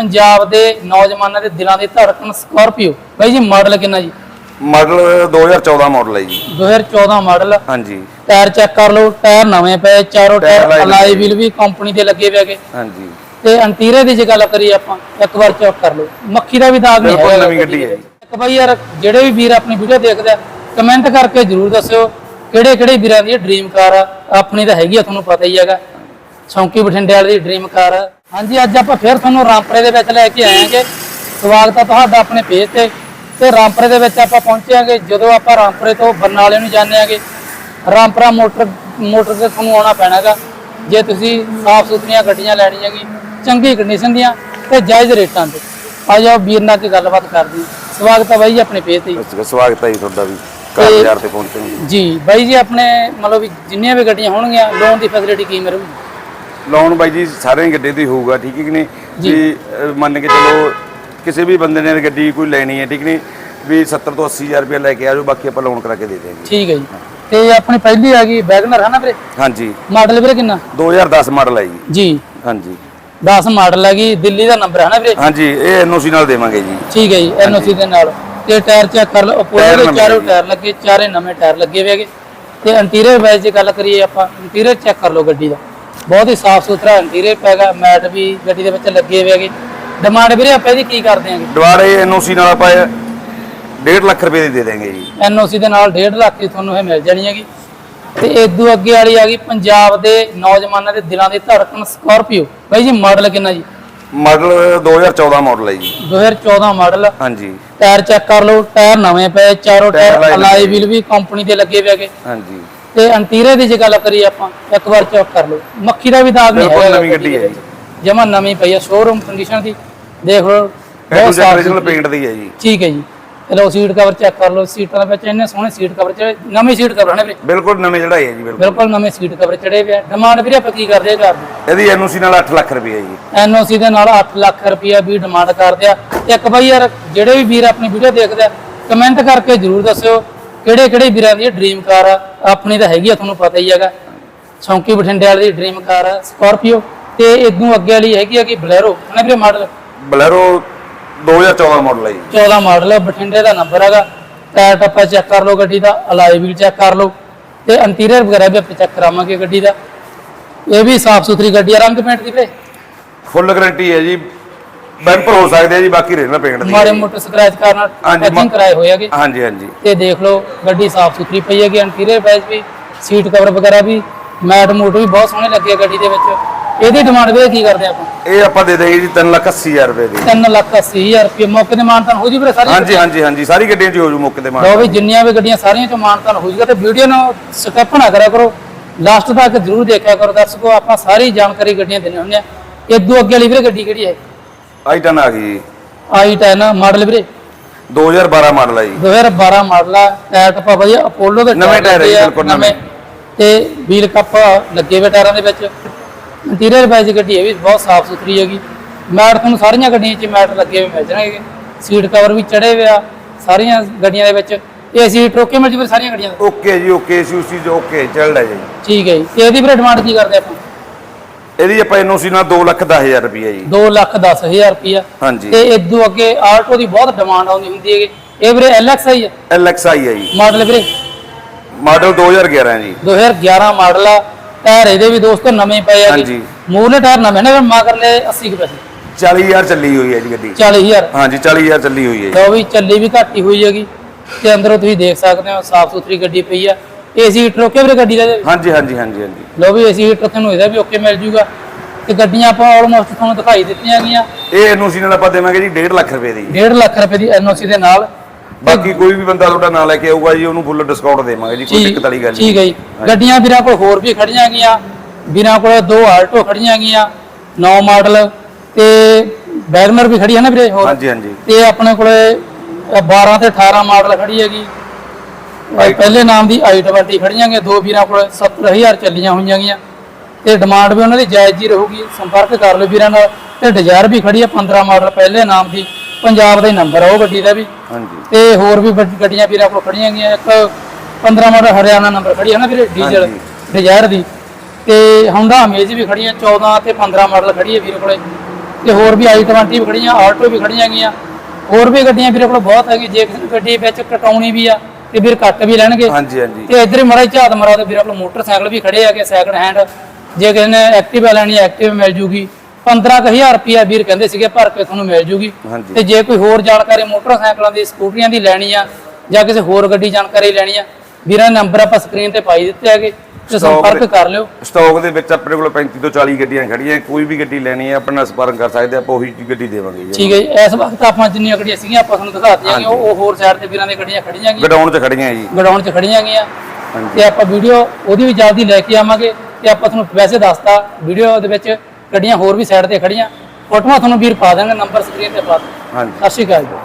ਪੰਜਾਬ ਦੇ ਨੌਜਵਾਨਾਂ ਦੇ ਦਿਲਾਂ ਦੀ ਧੜਕਣ ਸਕਾਰਪੀਓ। ਬਾਈ ਜੀ ਮਾਡਲ ਕਿੰਨਾ ਜੀ? ਮਾਡਲ 2014 ਮਾਡਲ ਹੈ ਜੀ। 2014 ਮਾਡਲ ਹਾਂਜੀ। ਟਾਇਰ ਚੈੱਕ ਕਰ ਲਓ ਟਾਇਰ ਨਵੇਂ ਪਏ ਚਾਰੋਂ ਟਾਇਰ ਅਲਾਈ। ਵੀਲ ਵੀ ਕੰਪਨੀ ਦੇ ਲੱਗੇ ਹੋਏ ਹੈਗੇ। ਹਾਂਜੀ। ਤੇ ਅੰਟੀਰੀਅਰ ਦੀ ਜੇ ਗੱਲ ਕਰੀਏ ਆਪਾਂ ਇੱਕ ਵਾਰ ਚੈੱਕ ਕਰ ਲਓ। ਮੱਖੀ ਦਾ ਵੀ ਦਾਗ ਨਹੀਂ ਬਿਲਕੁਲ ਨਵੀਂ ਗੱਡੀ ਹੈ ਜੀ। ਇੱਕ ਬਾਈ ਯਾਰ ਜਿਹੜੇ ਵੀ ਵੀਰ ਆਪਣੀ ਵੀਡੀਓ ਦੇਖਦੇ ਆ ਕਮੈਂਟ ਕਰਕੇ ਜਰੂਰ ਦੱਸਿਓ ਕਿਹੜੇ ਕਿਹੜੇ ਵੀਰਾਂ ਦੀ ਡ੍ਰੀਮ ਕਾਰ ਆ? ਆਪਣੀ ਤਾਂ ਹੈਗੀ ਆ ਤੁਹਾਨੂੰ ਪਤਾ ਹੀ ਹੈਗਾ। ਸ਼ੌਂਕੀ ਬਠਿੰਡੇ ਵਾਲੇ ਦੀ ਡ੍ਰੀਮ ਕਾਰ ਆ। ਹਾਂਜੀ ਅੱਜ ਆਪਾਂ ਫਿਰ ਤੁਹਾਨੂੰ ਰਾਮਪੁਰੇ ਦੇ ਵਿੱਚ ਲੈ ਕੇ ਆਏ ਹਾਂਗੇ। ਸਵਾਗਤ ਆ ਤੁਹਾਡਾ ਆਪਣੇ ਪੇਜ ਤੇ। ਤੇ ਰਾਮਪੁਰੇ ਦੇ ਵਿੱਚ ਆਪਾਂ ਪਹੁੰਚੇ ਹਾਂਗੇ ਜਦੋਂ ਆਪਾਂ ਰਾਮਪੁਰੇ ਤੋਂ ਬਰਨਾਲੇ ਨੂੰ ਜਾਂਦੇ ਹਾਂਗੇ। ਰਾਮਪੁਰਾ ਮੋਟਰ ਮੋਟਰ ਤੇ ਤੁਹਾਨੂੰ ਆਉਣਾ ਪੈਣਾਗਾ। ਜੇ ਤੁਸੀਂ ਸਾਫ਼ ਸੁਥਰੀਆਂ ਗੱਡੀਆਂ ਲੈਣੀਆਂ ਹੈਗੀ ਚੰਗੀ ਕੰਡੀਸ਼ਨ ਦੀਆਂ ਤੇ ਜਾਇਜ਼ ਰੇਟਾਂ ਤੇ। ਆ ਜਾਓ ਵੀਰ ਨਾਲ ਕੀ ਗੱਲਬਾਤ ਕਰਦੇ। ਸਵਾਗਤ ਹੈ ਬਾਈ ਜੀ ਆਪਣੇ ਪੇਜ ਤੇ ਸਵਾਗਤ ਹੈ ਜੀ ਤੁਹਾਡਾ ਵੀ। ਕਾਰ ਬਾਜ਼ਾਰ ਤੇ ਪਹੁੰਚੇ ਜੀ ਬਾਈ ਜੀ ਆਪਣੇ ਮਤਲਬ ਜਿੰਨੀਆਂ ਵੀ ਗੱਡੀਆਂ ਹੋਣਗੀਆਂ ਲੋਨ ਦੀ ਫੈਸਿਲਿਟੀ ਕੀ ਮਿਲੂਗੀ? ਲੋਨ ਬਾਈ ਜੀ ਸਾਰੇ ਗੱਡੇ ਤੇ ਹੀ ਹੋਊਗਾ ਠੀਕ ਹੈ ਕਿ ਨਹੀਂ? ਜੀ। ਮੰਨ ਕੇ ਚੱਲੋ ਕਿਸੇ ਵੀ ਬੰਦੇ ਨੇ ਗੱਡੀ ਕੋਈ ਲੈਣੀ ਹੈ ਠੀਕ ਨਹੀਂ? ਵੀ 70 ਤੋਂ 80000 ਰੁਪਏ ਲੈ ਕੇ ਆ ਜਾਓ ਬਾਕੀ ਆਪਾਂ ਲੋਨ ਕਰਾ ਕੇ ਦੇ ਦੇਵਾਂਗੇ ਠੀਕ ਹੈ ਜੀ। ਤੇ ਆਪਣੀ ਪਹਿਲੀ ਆ ਗਈ ਵੈਗਨਰ ਹੈ ਨਾ ਵੀਰੇ? ਹਾਂਜੀ। ਮਾਡਲ ਵੀਰੇ ਕਿੰਨਾ? 2010 ਮਾਡਲ ਹੈ ਜੀ। ਜੀ। ਹਾਂਜੀ। 10 ਮਾਡਲ ਹੈਗੀ ਦਿੱਲੀ ਦਾ ਨੰਬਰ ਹੈ ਨਾ ਵੀਰੇ? ਹਾਂਜੀ ਇਹ ਐਨਓਸੀ ਨਾਲ ਦੇਵਾਂਗੇ ਜੀ। ਠੀਕ ਹੈ ਜੀ ਐਨਓਸੀ ਦੇ ਨਾਲ। ਤੇ ਟਾਇਰ ਚੈੱਕ ਕਰ ਲਓ ਪੂਰੇ ਦੇ ਚਾਰੋਂ। ਟਾਇਰ ਲੱਗੇ ਚਾਰੇ ਨਵੇਂ ਟਾਇਰ ਲੱਗੇ ਹੋਏ ਹੈਗੇ। ਤੇ ਇੰਟੀਰੀਅਰ ਵਾਈਜ਼ ਜੇ ਗੱਲ ਕਰੀਏ ਆਪਾਂ ਇੰਟੀਰੀਅਰ ਚੈੱਕ ਕਰ ਲਓ ਗੱਡੀ ਦਾ। ਬਹੁਤ ਹੀ ਸਾਫ਼ ਸੁਥਰਾ ਇੰਟੀਰੀਅਰ ਪੈਗਾ ਮੈਟ ਵੀ ਗੱਡੀ ਦੇ ਵਿੱਚ ਲੱਗੇ ਹੋਏ ਹੈਗੇ। ਡਿਮਾਂਡ ਵੀਰੇ ਆਪਾਂ ਇਹਦੀ ਕੀ ਕਰਦੇ ਆਂਗੇ ਦੁਬਾਰੇ ਐਨਓਸੀ ਨਾਲ ਆਪਾਂ 1.5 ਲੱਖ ਰੁਪਏ ਦੀ ਦੇ ਦੇਵਾਂਗੇ ਜੀ। ਐਨਓਸੀ ਦੇ ਨਾਲ 1.5 ਲੱਖ ਦੀ ਤੁਹਾਨੂੰ ਇਹ ਮਿਲ ਜਾਣੀ ਹੈਗੀ। ਤੇ ਇਦੋਂ ਅੱਗੇ ਵਾਲੀ ਆ ਗਈ ਪੰਜਾਬ ਦੇ ਨੌਜਵਾਨਾਂ ਦੇ ਦਿਲਾਂ ਦੀ ਧੜਕਣ ਸਕਾਰਪੀਓ ਬਾਈ ਜੀ ਮਾਡਲ ਕਿੰਨਾ ਜੀ? ਮਾਡਲ 2014 ਮਾਡਲ ਹੈ ਜੀ। 2014 ਮਾਡਲ ਹਾਂਜੀ। ਟਾਇਰ ਚੈੱਕ ਕਰ ਲਓ ਟਾਇਰ ਨਵੇਂ ਪਏ ਚਾਰੋਂ ਟਾਇਰ ਅਲਾਈ। ਵੀਲ ਵੀ ਕੰਪਨੀ ਦੇ ਲੱਗੇ ਹੋਏ ਹੈਗੇ। ਹਾਂਜੀ। ਤੇ ਇੰਟੀਰੀਅਰ ਦੀ ਜੇ ਗੱਲ ਕਰੀਏ ਆਪਾਂ ਇੱਕ ਵਾਰ ਚੈੱਕ ਕਰ ਲਓ। ਮੱਖੀ ਦਾ ਵੀ ਦਾਗ ਨਹੀਂ ਬਿਲਕੁਲ ਨਵੀਂ ਗੱਡੀ ਹੈ ਜੀ। ਜਮਾ ਨਵੀਂ ਪਈ ਹੈ ਸ਼ੋਰੂਮ ਕੰਡੀਸ਼ਨ ਦੀ। ਦੇਖ ਲਓ ਬਹੁਤ ਸਾਫ਼ ਪੇਂਟ ਦੀ ਹੈ ਜੀ। ਠੀਕ ਹੈ ਜੀ। ਚਲੋ ਸੀਟ ਕਵਰ ਚੈੱਕ ਕਰ ਲਓ। ਸੀਟਾਂ ਦੇ ਵਿੱਚ ਇੰਨੇ ਸੋਹਣੇ ਸੀਟ ਕਵਰ ਚੜੇ ਨਵੀਂ ਸੀਟ ਕਵਰ ਨੇ ਵੀਰੇ। ਬਿਲਕੁਲ ਨਵੇਂ ਚੜਾਈ ਹੈ ਜੀ ਬਿਲਕੁਲ। ਬਿਲਕੁਲ ਨਵੇਂ ਸੀਟ ਕਵਰ ਚੜੇ ਹੋਏ ਆ। ਡਿਮਾਂਡ ਵੀਰੇ ਆਪਾਂ ਕੀ ਕਰਦੇ ਆ ਘਰ ਦੀ? ਇਹਦੀ ਐਨਓਸੀ ਨਾਲ 8 ਲੱਖ ਰੁਪਏ ਜੀ। ਐਨਓਸੀ ਦੇ ਨਾਲ 8 ਲੱਖ ਰੁਪਇਆ ਵੀ ਡਿਮਾਂਡ ਕਰਦੇ ਆ। ਇੱਕ ਬਾਈ ਯਾਰ ਜਿਹੜੇ ਵੀ ਵੀਰ ਆਪਣੀ ਵੀਡੀਓ ਦੇਖਦੇ ਆ ਕਮੈਂਟ ਕਰਕੇ ਜਰੂਰ ਦੱਸਿਓ। ਕਿਹੜੇ ਕਿਹੜੇ ਵੀਰਾਂ ਦੀ ਡ੍ਰੀਮ ਕਾਰ ਆ? ਆਪਣੀ ਤਾਂ ਹੈਗੀ ਆ ਤੁਹਾਨੂੰ ਪਤਾ ਹੀ ਹੈਗਾ। ਸ਼ੌਂਕੀ ਬਠਿੰਡੇ ਵਾਲੇ ਦੀ ਡ੍ਰੀਮ ਕਾਰ ਆ ਸਕਾਰਪੀਓ ਤੇ ਇਦੋਂ ਅੱਗੇ ਵਾਲੀ ਹੈਗੀ ਆ ਕਿ ਬਲੈਰੋ ਹਨਾ ਵੀਰੇ ਮਾਡਲ ਬਲੈਰੋ 2014 ਮਾਡਲ ਹੈ ਜੀ। 14 ਮਾਡਲ ਬਠਿੰਡੇ ਦਾ ਨੰਬਰ ਹੈਗਾ। ਟਾਇਰ ਟੱਪਾ ਚੈੱਕ ਕਰ ਲਓ ਗੱਡੀ ਦਾ ਅਲਾਈ ਵੀਲ ਚੈੱਕ ਕਰ ਲਓ। ਤੇ ਇੰਟੀਰੀਅਰ ਵਗੈਰਾ ਵੀ ਆਪਾਂ ਚੈੱਕ ਕਰਾਵਾਂਗੇ ਗੱਡੀ ਦਾ। ਇਹ ਵੀ ਸਾਫ਼ ਸੁਥਰੀ ਗੱਡੀ ਆ ਰੰਗ ਪੇਂਟ ਦੀ ਵੀਰੇ? ਫੁੱਲ ਗਾਰੰਟੀ ਹੈ ਜੀ। ਬੈਂਪਰ ਹੋ ਸਕਦੇ ਆ ਜੀ ਬਾਕੀ ਰਹਿਣਾ ਪੇਂਟ ਦੀ। ਮਾੜੇ ਮੋਟੇ ਸਕ੍ਰੈਚ ਕਾਰਨ ਹਾਂਜੀ, ਟੱਚਿੰਗ ਮਾ- ਕਰਾਏ ਹੋਏ ਹੈਗੇ। ਹਾਂਜੀ ਹਾਂਜੀ। ਤੇ ਦੇਖ ਲਓ ਗੱਡੀ ਸਾਫ਼ ਸੁਥਰੀ ਪਈ ਹੈਗੀ ਇੰਟੀਰੀਅਰ ਵਾਈਜ਼ ਵੀ ਸੀਟ ਕਵਰ ਵਗੈਰਾ ਵੀ ਮੈਟ ਮੂਟ ਵੀ ਬਹੁਤ ਸੋਹਣੇ ਲੱਗੇ ਆ ਗੱਡੀ ਦੇ ਵਿੱਚ। ਇਹਦੀ ਡਿਮਾਂਡ ਵੀ ਕੀ ਕਰਦੇ ਆਪਾਂ? ਇਹ ਆਪਾਂ ਦੇ ਦੇਗੇ ਜੀ 3 ਲੱਖ 80 ਹਜ਼ਾਰ ਰੁਪਏ ਦੀ। 3 ਲੱਖ 80 ਹਜ਼ਾਰ ਰੁਪਏ ਮੌਕੇ ਤੇ ਮਾਨਤਾਨ ਹੋ ਜੀ ਵੀਰੇ ਸਾਰੀ ਹਾਂਜੀ ਹਾਂਜੀ ਹਾਂਜੀ ਸਾਰੀ ਗੱਡੀਆਂ 'ਚ ਹੋ ਜੂ ਮੌਕੇ ਲਓ ਮਾਰ ਵੀ ਜਿੰਨੀਆਂ ਵੀ ਗੱਡੀਆਂ ਸਾਰੀਆਂ ਚ ਮਾਨਤਾਨ ਹੋ ਜੂਗਾ ਤੇ ਵੀਡੀਓ ਨੂੰ ਸਕਿਪ ਨਾ ਕਰਿਆ ਕਰੋ। ਲਾਸਟ ਤੱਕ ਜ਼ਰੂਰ ਦੇਖਿਆ ਕਰੋ। ਦਰਸ਼ਕੋ ਆਪਾਂ ਸਾਰੀ ਜਾਣਕਾਰੀ ਗੱਡੀਆਂ ਦਿੰਦੇ ਹੁੰਦੇ ਆ। ਇਦੋਂ ਅੱਗੇ ਵਾਲੀ ਵੀਰੇ ਗੱਡੀ ਕਿਹੜੀ ਹੈ? ਆਈਟਨ ਆ ਗਈ। ਜੀ i10 ਮਾਡਲ ਵੀਰੇ। 2012 ਮਾਡਲ ਜੀ। 2012 ਮਾਡਲ ਆ ਟਾਇਰ ਕੱਪਾ ਵਧੀਆ ਅਪੋਲੋ ਦੇ ਨਵੇਂ ਟਾਇਰ ਆ ਆ, ਬਿਲਕੁਲ ਨਵੇਂ। ਤੇ ਵੀਲ ਕੱਪ ਲੱਗੇ ਹੋਏ ਟਾਇਰਾਂ ਦੇ ਵਿੱਚ। ਇੰਟੀਰੀਅਰ ਵਾਈਜ਼ ਗੱਡੀ ਇਹ ਵੀ ਬਹੁਤ ਸਾਫ਼ ਸੁਥਰੀ ਹੈਗੀ। ਮੈਟ ਤੁਹਾਨੂੰ ਸਾਰੀਆਂ ਗੱਡੀਆਂ 'ਚ ਮੈਟ ਲੱਗੇ ਹੋਏ ਮਿਲ ਜਾਣਗੇ। ਸੀਟ ਕਵਰ ਵੀ ਚੜੇ ਹੋਏ ਆ ਸਾਰੀਆਂ ਗੱਡੀਆਂ ਦੇ ਵਿੱਚ। ਇਹ ਸੀਟ ਰੋਕੇ ਮਿਲ ਜੂ ਫਿਰ ਸਾਰੀਆਂ ਗੱਡੀਆਂ ਦੇ ਓਕੇ ਜੀ ਓਕੇ ਸੀਸੀ ਜੋ ਓਕੇ ਚੱਲਦਾ ਜੀ। ਠੀਕ ਹੈ ਜੀ। ਤੇ ਇਹਦੀ ਵੀਰੇ ਡਿਮਾਂਡ ਕੀ ਕਰਦੇ ਆਪਾਂ? ਇਹਦੀ ਆਪਾਂ ਐਨਓਸੀ ਨਾਲ 2 ਲੱਖ 10 ਹਜ਼ਾਰ ਰੁਪਏ ਜੀ। 2 ਲੱਖ 10 ਹਜ਼ਾਰ ਰੁਪਇਆ ਹਾਂਜੀ। ਤੇ ਇਦੋਂ ਅੱਗੇ ਆਲਟੋ ਦੀ ਬਹੁਤ ਡਿਮਾਂਡ ਆਉਂਦੀ ਹੁੰਦੀ ਹੈਗੀ। ਇਹ ਵੀਰੇ LXI ਹੈ ਐਲਐਕਸਆਈ ਹੈ ਜੀ। ਮਾਡਲ ਵੀਰੇ। ਮਾਡਲ 2011 ਹੈ ਜੀ। 2011 ਮਾਡਲ ਆ। ਟਾਇਰ ਇਹਦੇ ਵੀ ਦੋਸਤੋ ਨਵੇਂ ਪਏ ਆ ਹਾਂਜੀ। ਮੂਰਲੇ ਟਾਇਰ ਨਵੇਂ ਨੇ ਮਗਰਲੇ 80 ਕੁ ਪੈਸੇ। 40000 ਚੱਲੀ ਹੋਈ ਹੈ ਜੀ ਗੱਡੀ। 40000 ਹਾਂਜੀ 40000 ਚੱਲੀ ਹੋਈ ਹੈ ਜੀ। ਲਓ ਵੀ ਚੱਲੀ ਵੀ ਘੱਟੀ ਹੋਈ ਹੈਗੀ। ਤੇ ਅੰਦਰੋਂ ਤੁਸੀਂ ਦੇਖ ਸਕਦੇ ਹੋ ਸਾਫ਼ ਸੁਥਰੀ ਗੱਡੀ ਪਈ ਆ। ਏਸੀ ਹੀਟਰ ਓਕੇ ਵੀਰੇ ਗੱਡੀ ਦਾ? ਹਾਂਜੀ ਹਾਂਜੀ ਹਾਂਜੀ ਹਾਂਜੀ। ਲਓ ਵੀ ਏਸੀ ਹੀਟਰ ਤੁਹਾਨੂੰ ਇਹਦਾ ਵੀ ਓਕੇ ਮਿਲ ਜੂਗਾ। ਤੇ ਗੱਡੀਆਂ ਆਪਾਂ ਆਲਮੋਸਟ ਤੁਹਾਨੂੰ ਦਿਖਾਈ ਦਿੱਤੀਆਂ ਗਈਆਂ। ਇਹ ਐਨਓਸੀ ਨਾਲ ਆਪਾਂ ਦੇਵਾਂਗੇ ਜੀ 1.5 ਲੱਖ ਰੁਪਏ ਦੀ। 1.5 ਲੱਖ ਰੁਪਏ ਦੀ ਐਨਓਸੀ ਦੇ ਨਾਲ। ਬਾਕੀ ਕੋਈ ਵੀ ਬੰਦਾ ਤੁਹਾਡਾ ਨਾਂ ਲੈ ਕੇ ਆਊਗਾ ਜੀ ਉਹਨੂੰ ਫੁੱਲ ਡਿਸਕਾਊਂਟ ਦੇਵਾਂਗੇ ਜੀ ਕੋਈ ਦਿੱਕਤ ਵਾਲੀ ਗੱਲ ਠੀਕ ਹੈ ਜੀ। ਗੱਡੀਆਂ ਵੀਰਾਂ ਕੋਲ ਹੋਰ ਵੀ ਖੜੀਆਂ ਗਈਆਂ। ਵੀਰਾਂ ਕੋਲ ਦੋ ਆਲਟੋ ਖੜੀਆਂ ਗਈਆਂ 9 ਮਾਡਲ ਤੇ ਵੈਗਨਰ ਵੀ ਖੜੀ ਹੈ ਨਾ ਵੀਰੇ ਹੋਰ? ਹਾਂਜੀ ਹਾਂਜੀ। ਤੇ ਆਪਣੇ ਕੋਲੇ ਅ 12 ਤੇ 18 ਮਾਡਲ ਖੜੀ ਹੈਗੀ। ਪਹਿਲੇ ਨਾਮ ਦੀ i20 ਖੜੀਆਂ ਗਈਆਂ ਦੋ ਵੀਰਾਂ ਕੋਲ 70000 ਚੱਲੀਆਂ ਹੋਈਆਂ ਗਈਆਂ। ਤੇ ਡਿਮਾਂਡ ਵੀ ਉਹਨਾਂ ਦੀ ਜਾਇਜ਼ ਜੀ ਰਹੂਗੀ ਸੰਪਰਕ ਕਰ ਲਓ ਵੀਰਾਂ ਨਾਲ। ਤੇ ਡਿਜ਼ਾਇਰ ਵੀ ਖੜੀ ਹੈ 15 ਮਾਡਲ ਪਹਿਲੇ ਨਾਮ ਦੀ ਪੰਜਾਬ ਦਾ ਹੀ ਨੰਬਰ ਆ ਉਹ ਗੱਡੀ ਦਾ ਵੀ। ਹਾਂਜੀ। ਤੇ ਹੋਰ ਵੀ ਗੱਡੀਆਂ ਵੀਰਾਂ ਕੋਲ ਖੜੀਆਂ ਗਈਆਂ ਇੱਕ 15 ਮਾਡਲ ਹਰਿਆਣਾ ਨੰਬਰ ਖੜੀ ਹੈ ਨਾ ਵੀਰੇ ਡੀਜ਼ਲ। ਡਿਜ਼ਾਇਰ ਦੀ। ਤੇ Honda ਅਮੇਜ ਵੀ ਖੜੀ ਹੈ 14 ਤੇ 15 ਮਾਡਲ ਖੜੀ ਹੈ ਵੀਰੇ ਕੋਲੇ। ਤੇ ਹੋਰ ਵੀ i20 ਵੀ ਖੜੀਆਂ ਆਲਟੋ ਵੀ ਖੜੀਆਂ ਗਈਆਂ। ਹੋਰ ਵੀ ਗੱਡੀਆਂ ਵੀਰੇ ਕੋਲ ਬਹੁਤ ਹੈਗੀ ਜੇ ਕਿਸੇ ਗੱਡੀ ਵਿੱਚ ਕਟਾਉਣੀ ਵੀ ਆ ਤੇ ਵੀਰ ਕੱਟ ਵੀ ਲੈਣਗੇ। ਹਾਂਜੀ ਹਾਂਜੀ। ਤੇ ਇੱਧਰ ਮੜਾ ਝਾਤ ਮਰਾ ਤੇ ਵੀਰੇ ਕੋਲ ਮੋਟਰਸਾਈਕਲ ਵੀ ਖੜੇ ਹੈਗੇ ਸੈਕਿੰਡ ਹੈਂਡ ਜੇ ਕਿਸੇ ਨੇ ਐਕਟਿਵਾ ਲੈਣੀ ਐਕਟਿਵ ਮਿਲ ਜੂਗੀ। 15000 ਰੁਪਿਆ ਵੀਰ ਕਹਿੰਦੇ ਸੀਗੇ ਭਰ ਕੇ ਤੁਹਾਨੂੰ ਮਿਲ ਜੂਗੀ। ਤੇ ਜੇ ਕੋਈ ਹੋਰ ਜਾਣਕਾਰੀ ਮੋਟਰਸਾਈਕਲਾਂ ਦੀ ਸਕੂਟਰੀਆਂ ਦੀ ਲੈਣੀ ਆ ਜਾਂ ਕਿਸੇ ਹੋਰ ਗੱਡੀ ਜਾਣਕਾਰੀ ਲੈਣੀ ਆ ਵੀਰਾਂ ਨੰਬਰ ਆਪਾਂ ਸਕਰੀਨ ਤੇ ਪਾਈ ਦਿੱਤੇ ਹੈਗੇ। ਸੰਪਰਕ ਦੇ- ਕਰ ਲਿਓ। ਸਟਾਕ ਦੇ ਵਿੱਚ ਆਪਣੇ ਕੋਲ 35 ਤੋਂ 40 ਗੱਡੀਆਂ ਖੜੀਆਂ ਕੋਈ ਵੀ ਗੱਡੀ ਲੈਣੀ ਹੈ ਆਪਣਾ ਸੰਪਰਕ ਕਰ ਸਕਦੇ ਆਪਾਂ ਉਹੀ ਗੱਡੀ ਦੇਵਾਂਗੇ ਜੀ। ਠੀਕ ਹੈ ਜੀ ਇਸ ਵਕਤ ਆਪਾਂ ਜਿੰਨੀਆਂ ਗੱਡੀਆਂ ਸੀਗੀਆਂ ਆਪਾਂ ਤੁਹਾਨੂੰ ਦਿਖਾ ਦਿੱਤੀਆਂ ਉਹ ਹੋਰ ਸਾਈਡ ਤੇ ਵੀਰਾਂ ਦੀਆਂ ਗੱਡੀਆਂ ਖੜੀਆਂ ਗਈਆਂ। ਗਡਾਊਨ 'ਚ ਖੜੀਆਂ ਜੀ। ਗਡਾਊਨ 'ਚ ਖੜੀਆਂ ਗਈਆਂ। ਤੇ ਆਪਾਂ ਵੀਡੀਓ ਉਹਦੀ ਵੀ ਜਲਦੀ ਲੈ ਕੇ ਆਵਾਂਗੇ ਤੇ ਆਪਾਂ ਤੁਹਾਨੂੰ ਵੈਸੇ ਦੱਸਤਾ ਵੀਡੀਓ ਦੇ ਵਿੱਚ ਗੱਡੀਆਂ ਹੋਰ ਵੀ ਸਾਈਡ ਤੇ ਖੜੀਆਂ। ਫੋਟੋਆਂ ਤੁਹਾਨੂੰ ਵੀਰ ਪਾ ਦਾਂਗੇ ਨੰਬਰ ਸਕਰੀਨ ਤੇ ਪਾ ਦਾਂਗੇ ਹਾਂਜੀ। ਸਤਿ ਸ਼੍ਰੀ ਅਕਾਲ ਜੀ।